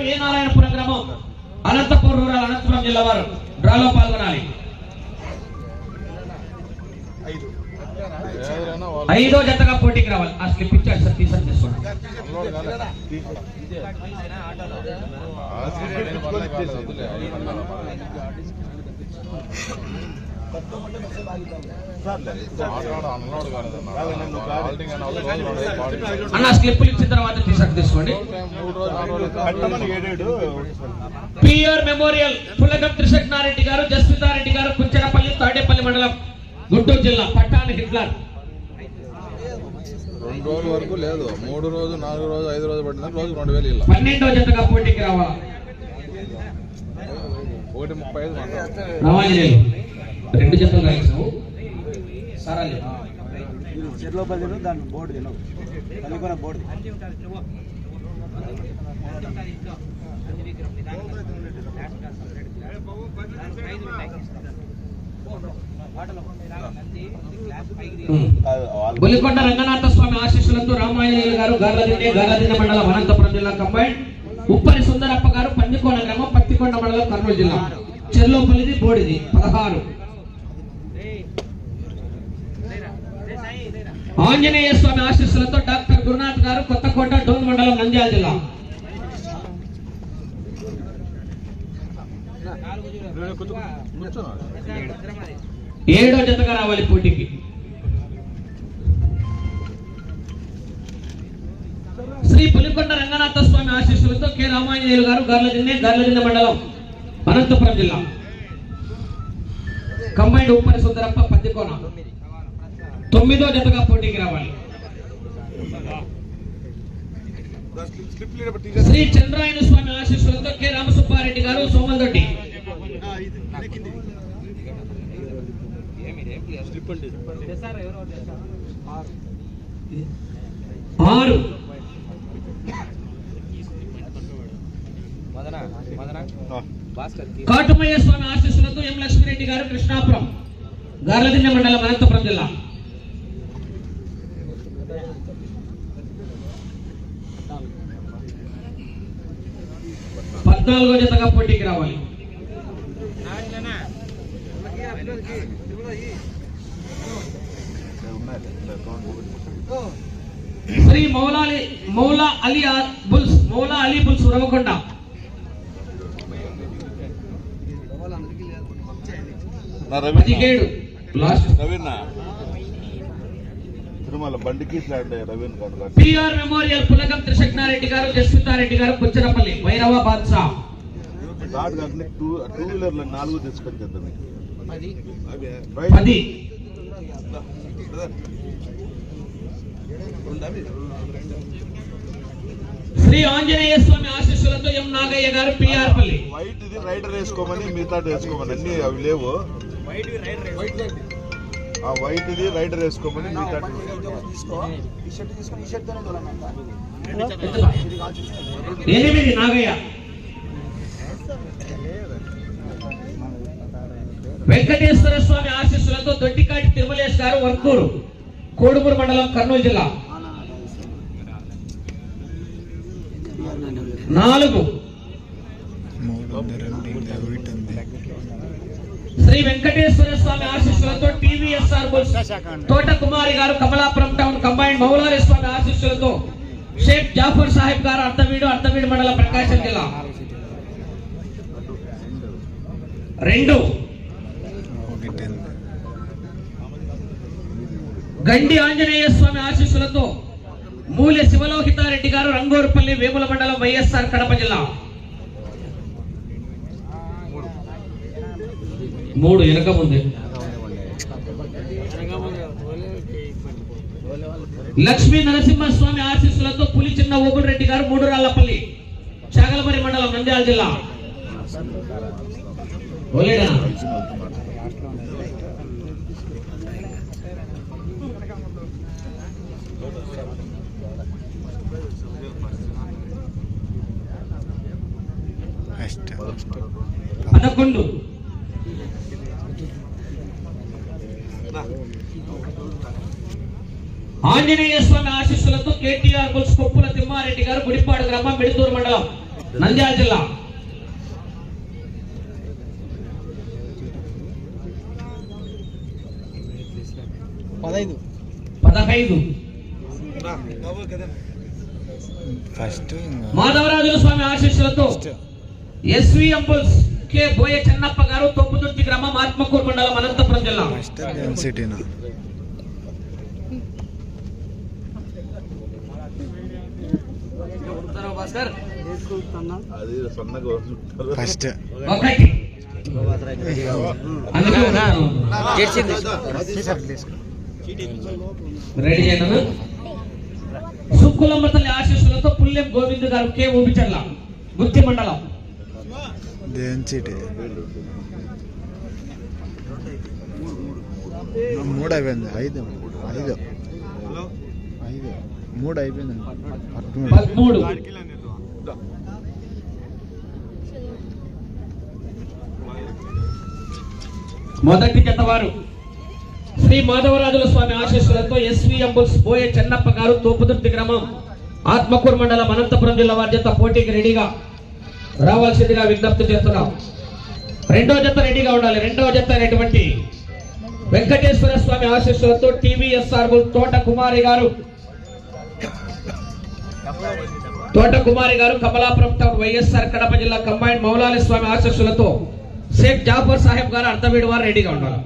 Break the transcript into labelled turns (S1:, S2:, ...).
S1: గారు ఏ నారాయణపురం గ్రామం? అనంతపురం రూరల్ అనంతపురం జిల్లా వారు డ్రాలో పాల్గొనాలి. ఐదో జతగా పోటీకి రావాలి. ఆ స్లిప్ ఇచ్చాడు సార్ టీషర్ట్ తీసుకోండి. అన్న స్లిప్పులు ఇచ్చిన తర్వాత టీషర్ట్ తీసుకోండి. పిఆర్ మెమోరియల్ పులగం త్రిశక్నారెడ్డి గారు జస్మితారెడ్డి గారు కుంచెరపల్లి తాడేపల్లి మండలం గుంటూరు జిల్లా పట్టాని హిట్లర్.
S2: రెండు రోజుల వరకు లేదు. మూడు రోజు నాలుగు రోజు ఐదు రోజు పట్టింది. రోజు రెండు వేలు ఇలా
S1: పన్నెండో జతగా పోటీకి రావాలి?
S2: ఒకటి ముప్పై ఐదు
S1: రావాలి. రెండు జతలు రాయించావు సరే
S3: చెట్లో పది దాని బోర్డు తినవు పల్లికొన బోర్డు.
S1: బొలికొండ రంగనాథ స్వామి ఆశీస్సులతో రామాయణ గారు గార్లదిండే గార్లదిండ మండలం అనంతపురం జిల్లా కంబైన్. ఉప్పరి సుందరప్ప గారు పందికోన గ్రామం పత్తికొండ మండలం కర్నూలు జిల్లా. చెర్లోపల్లిది బోడిది పదహారు. ఆంజనేయ స్వామి ఆశీస్సులతో డాక్టర్ గురునాథ్ గారు కొత్తకోట డోన్ మండలం నంద్యాల జిల్లా. ఏడో జతగా రావాలి పోటీకి. శ్రీ పులికొండ రంగనాథ స్వామి ఆశీస్సులతో కె రామాంజనేయులు గారు గర్లదిన్నె గర్లదిన్నె మండలం అనంతపురం జిల్లా. కంబైండ్ ఉప్పని సుందరప్ప తొమ్మిదో జతగా పోటీకి రావాలి. శ్రీ చంద్రాయన స్వామి ఆశీస్సులతో కె. రామసుబ్బారెడ్డి గారు సోమల్దొడ్డి ఆరు. కాటుమయ్య స్వామి ఆశీస్సులతో ఎం. లక్ష్మీరెడ్డి గారు కృష్ణాపురం గార్లదిన్నె మండలం అనంతపురం జిల్లా. పద్నాలుగో జతగా పోటీకి రావాలి. శ్రీ మౌలాలి మౌలా అలీ ఆ- బుల్స్ మౌలా అలీ బుల్స్ ఉరవకొండ పదిహేడు. లాస్ట్.
S3: తిరుమల బండికి
S1: పిఆర్ మెమోరియల్ పులగం త్రిశక్నారెడ్డి గారు జస్మితారెడ్డి గారు కుచ్చరపల్లి వైరవ బాద్షా.
S3: టూ టూ వీలర్లు నాలుగు
S1: పది. శ్రీ ఆంజనేయ స్వామి ఆశీస్సులతో ఎం నాగయ్య గారు పిఆర్ పల్లి
S3: వైట్ ఇది రైడర్ వేసుకోమని మిగతా వేసుకోమని అన్ని అవి లేవు. ఆ వైట్ ఇది రైడర్ వేసుకోమని మిగతా
S1: ఎనిమిది నాగయ్య? వెంకటేశ్వర స్వామి ఆశీస్సులతో దొడ్డికాటి తిరుమలేష్ గారు వర్కూరు కోడుమూరు మండలం కర్నూలు జిల్లా. నాలుగు. శ్రీ వెంకటేశ్వర స్వామి ఆశీస్సులతో TVSR Thota Kumari garu Kamalapuram town combine Maulari Swamy ఆశీస్సులతో షేక్ జాఫర్ సాహిబ్ గారు అర్థవీడు అర్థవీడు మండల ప్రకాశం జిల్లా. రెండు. గండి ఆంజనేయ స్వామి ఆశీస్సులతో మూల్య శివలోహితారెడ్డి గారు రంగూరుపల్లి వేముల మండలం వైఎస్ఆర్ కడప జిల్లా. మూడు వెనక ముందే. లక్ష్మీ నరసింహస్వామి ఆశీస్సులతో పులి చిన్న ఓబుల్ గారు మూడు రాళ్ళపల్లి చాగలమరి మండలం నంద్యాల జిల్లా. పదకొండు. ఆంజనేయ స్వామి ఆశీస్సులతో కేటీఆర్ బుల్స్ కొప్పుల తిమ్మారెడ్డి గారు గుడిపాడు గ్రామం మిడుతూరు మండలం నంద్యాల జిల్లా
S3: పదహైదు
S1: పదహైదు
S4: ఫస్ట్
S1: మాధవరాజుల స్వామి ఆశీస్సులతో ఎస్వి అంబుల్స్ కె బోయ చెన్నప్ప గారు తొప్పుదుర్తి గ్రామం ఆత్మకూరు మండలం అనంతపురం జిల్లా.
S4: ఫస్ట్.
S1: ఒకటి రెడీ చేయను సుక్కులమ్మ తల్లి ఆశీస్సులతో పుల్లెం గోవింద్ గారు కె ఊబిచర్ల గుత్తి మండలం.
S4: డెన్సిటీ మూడు అయిపోయింది. ఐదు. ఐదు. ఐదు. మూడు అయిపోయింది. పదమూడు.
S1: మొదటి జతవారు శ్రీ మాధవరాజుల స్వామి ఆశీస్సులతో ఎస్వి అంబుల్స్ బోయ చెన్నప్ప గారు తోపుదుర్తి గ్రామం ఆత్మకూరు మండలం అనంతపురం జిల్లా వారి జత పోటీకి రెడీగా రావాల్సిందిగా విజ్ఞప్తి చేస్తున్నాం. రెండో జత రెడీగా ఉండాలి. రెండవ జత అనేటువంటి వెంకటేశ్వర స్వామి ఆశీస్సులతో టీవీఎస్ఆర్ తోట కుమారి గారు. తోట కుమారి గారు కమలాపురం టౌన్ వైఎస్ఆర్ కడప జిల్లా కంబైన్ మౌలాలి స్వామి ఆశీస్సులతో షేక్ జాఫర్ సాహెబ్ గారు అర్ధవీడు వారు రెడీగా ఉన్నారు